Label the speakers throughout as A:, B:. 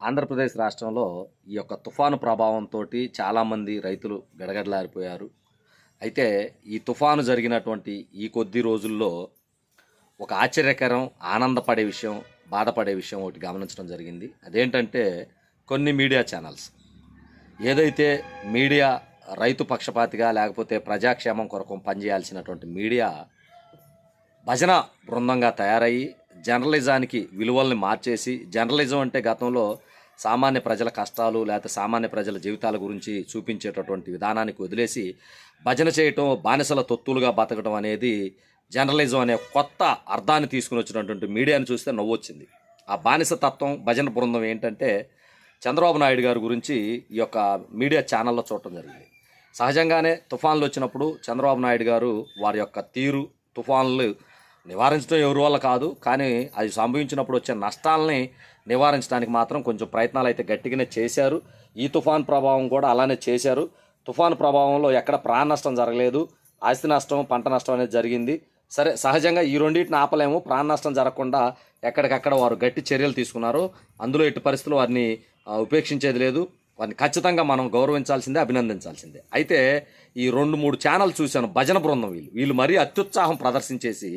A: ఆంధ్రప్రదేశ్ రాష్ట్రంలో ఈ యొక్క తుఫాను ప్రభావంతో చాలామంది రైతులు గడగడలారిపోయారు అయితే ఈ తుఫాను జరిగినటువంటి ఈ కొద్ది రోజుల్లో ఒక ఆశ్చర్యకరం ఆనందపడే విషయం బాధపడే విషయం ఒకటి గమనించడం జరిగింది. అదేంటంటే కొన్ని మీడియా ఛానల్స్. ఏదైతే మీడియా రైతు పక్షపాతిగా లేకపోతే ప్రజాక్షేమం కొరకు పనిచేయాల్సినటువంటి మీడియా భజన బృందంగా తయారయ్యి జర్నలిజానికి విలువల్ని మార్చేసి జర్నలిజం అంటే గతంలో సామాన్య ప్రజల కష్టాలు లేకపోతే సామాన్య ప్రజల జీవితాల గురించి చూపించేటటువంటి విధానానికి వదిలేసి భజన చేయటం బానిసల తొత్తులుగా బతకడం అనేది జర్నలిజం అనే కొత్త అర్థాన్ని తీసుకుని వచ్చినటువంటి మీడియాను చూస్తే నవ్వొచ్చింది. ఆ బానిస తత్వం భజన బృందం ఏంటంటే చంద్రబాబు నాయుడు గారి గురించి ఈ యొక్క మీడియా ఛానల్లో చూడటం జరిగింది. సహజంగానే తుఫాన్లు వచ్చినప్పుడు చంద్రబాబు నాయుడు గారు వారి యొక్క తీరు తుఫాన్లు నివారించడం ఎవరి వల్ల కాదు కానీ అది సంభవించినప్పుడు వచ్చే నష్టాలని నివారించడానికి మాత్రం కొంచెం ప్రయత్నాలు అయితే గట్టిగానే చేశారు. ఈ తుఫాన్ ప్రభావం కూడా అలానే చేశారు. తుఫాన్ ప్రభావంలో ఎక్కడ ప్రాణ నష్టం జరగలేదు ఆస్తి నష్టం పంట నష్టం అనేది జరిగింది. సరే సహజంగా ఈ రెండింటిని ఆపలేము ప్రాణ నష్టం జరగకుండా ఎక్కడికక్కడ వారు గట్టి చర్యలు తీసుకున్నారు. అందులో ఎట్టి పరిస్థితుల్లో వారిని ఉపేక్షించేది లేదు. వారిని ఖచ్చితంగా మనం గౌరవించాల్సిందే అభినందించాల్సిందే. అయితే ఈ రెండు మూడు ఛానల్ చూశాను భజన బృందం వీళ్ళు. వీళ్ళు మరీ అత్యుత్సాహం ప్రదర్శించేసి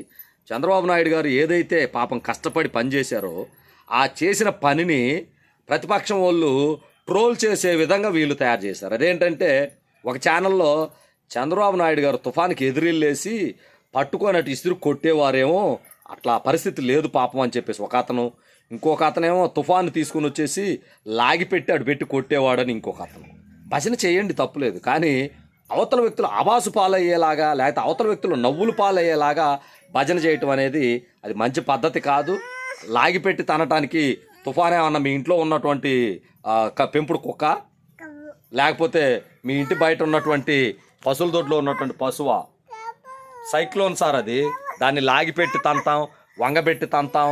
A: చంద్రబాబు నాయుడు గారు ఏదైతే పాపం కష్టపడి పనిచేశారో ఆ చేసిన పనిని ప్రతిపక్షం వాళ్ళు ట్రోల్ చేసే విధంగా వీళ్ళు తయారు చేశారు. అదేంటంటే ఒక ఛానల్లో చంద్రబాబు నాయుడు గారు తుఫానికి ఎదురిల్లేసి పట్టుకోనట్టు ఇసురు కొట్టేవారేమో అట్లా పరిస్థితి లేదు పాపం అని చెప్పేసి ఒక అతను. ఇంకొక అతనేమో తుఫాను తీసుకుని వచ్చేసి లాగిపెట్టి అటు పెట్టి కొట్టేవాడని ఇంకొక అతను. భజన చేయండి తప్పులేదు. కానీ అవతల వ్యక్తులు ఆవాసు పాలయ్యేలాగా లేకపోతే అవతల వ్యక్తులు నవ్వులు పాలయ్యేలాగా భజన చేయటం అనేది అది మంచి పద్ధతి కాదు. లాగిపెట్టి తనటానికి తుఫాన్ ఏమన్నా మీ ఇంట్లో ఉన్నటువంటి పెంపుడు కుక్క లేకపోతే మీ ఇంటి బయట ఉన్నటువంటి పశువుల దొడ్లో ఉన్నటువంటి పశువ? సైక్లోన్ సార్ అది. దాన్ని లాగిపెట్టి తంతాం వంగబెట్టి తంతాం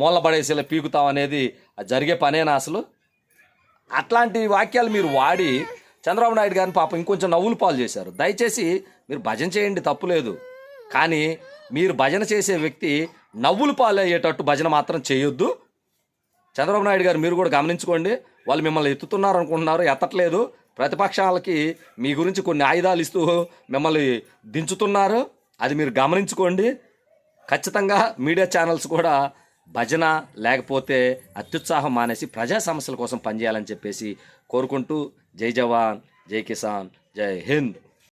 A: మూలబడేసేలా పీకుతాం అనేది అది జరిగే పనేనా అసలు? అట్లాంటి వాక్యాలు మీరు వాడి చంద్రబాబు నాయుడు గారిని పాపం ఇంకొంచెం నవ్వులు పాలు చేశారు. దయచేసి మీరు భజన చేయండి తప్పులేదు కానీ మీరు భజన చేసే వ్యక్తి నవ్వులు పాలు అయ్యేటట్టు భజన మాత్రం చేయొద్దు. చంద్రబాబు నాయుడు గారు మీరు కూడా గమనించుకోండి. వాళ్ళు మిమ్మల్ని ఎత్తుతున్నారు అనుకుంటున్నారు ఎత్తట్లేదు. ప్రతిపక్షాలకి మీ గురించి కొన్ని ఆయుధాలు ఇస్తూ మిమ్మల్ని దించుతున్నారు. అది మీరు గమనించుకోండి. ఖచ్చితంగా మీడియా ఛానల్స్ కూడా భజన లేకపోతే అత్యుత్సాహం మానేసి ప్రజా సమస్యల కోసం పనిచేయాలని చెప్పేసి కోరుకుంటూ జై జవాన్ జై కిసాన్ జై హింద్.